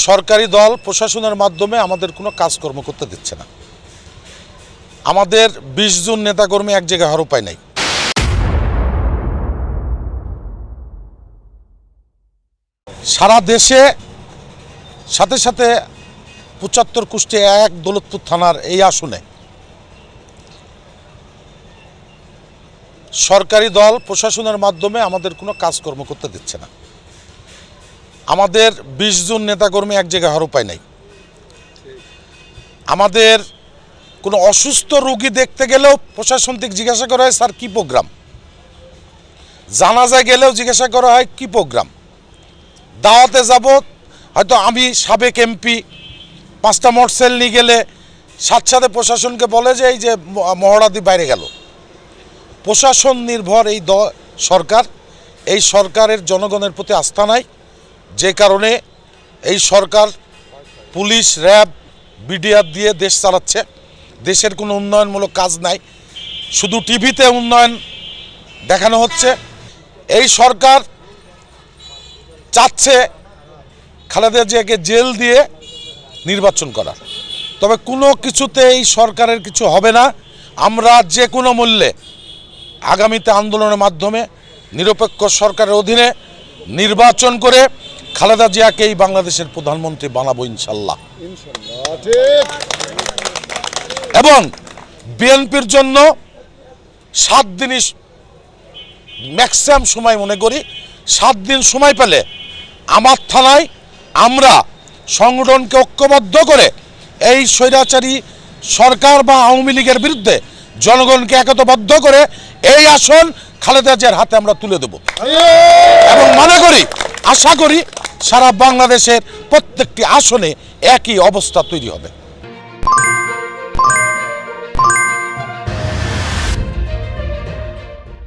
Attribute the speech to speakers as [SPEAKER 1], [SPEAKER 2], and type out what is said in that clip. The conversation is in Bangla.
[SPEAKER 1] সরকারি দল প্রশাসনের মাধ্যমে আমাদের কোনো কাজকর্ম করতে দিচ্ছে না। আমাদের বিশ জন নেতাকর্মী এক জায়গায় হওয়ার উপায় নাই। সারা দেশে সাথে সাথে পঁচাত্তর কুষ্টি এক দৌলতপুর থানার এই আসনে সরকারি দল প্রশাসনের মাধ্যমে আমাদের কোনো কাজকর্ম করতে দিচ্ছে না। আমাদের বিশ জন নেতাকর্মী এক জায়গায় হওয়ার উপায় নাই। আমাদের কোনো অসুস্থ রোগী দেখতে গেলেও প্রশাসন থেকে জিজ্ঞাসা করা হয়, স্যার, কী প্রোগ্রাম? জানাজায় গেলেও জিজ্ঞাসা করা হয়, কী প্রোগ্রাম? দাওয়াতে যাব, হয়তো আমি সাবেক এমপি, পাঁচটা মোটরসাইকেল নিয়ে গেলে সাথে সাথে প্রশাসনকে বলে যে, এই যে মহড়াদি বাইরে গেল। প্রশাসন নির্ভর এই দ, সরকার। এই সরকারের জনগণের প্রতি আস্থা নাই। যে কারণে এই সরকার পুলিশ, র্যাব, বিডিআর দিয়ে দেশ চালাচ্ছে। দেশের কোনো উন্নয়নমূলক কাজ নাই। শুধু টিভিতে উন্নয়ন দেখানো হচ্ছে। এই সরকার চাচ্ছে খালেদা জিয়াকে জেল দিয়ে নির্বাচন করার। তবে কোনো কিছুতে এই সরকারের কিছু হবে না। আমরা যে কোনো মূল্যে আগামীতে আন্দোলনের মাধ্যমে নিরপেক্ষ সরকারের অধীনে নির্বাচন করে খালেদা জিয়াকেই বাংলাদেশের প্রধানমন্ত্রী বানাবো ইনশাল্লাহ। এবং বিএনপির জন্য সাত দিনই ম্যাক্সিমাম সময় মনে করি সাত দিন সময় পেলে আমার থানায় আমরা সংগঠনকে ঐক্যবদ্ধ করে এই স্বৈরাচারী সরকার বা আওয়ামী লীগের বিরুদ্ধে জনগণকে একতাবদ্ধ করে এই আসন খালেদা জিয়ার হাতে আমরা তুলে দেব। এবং মনে আশা করি সারা বাংলাদেশের প্রত্যেকটি আসনে একই অবস্থা তৈরি হবে।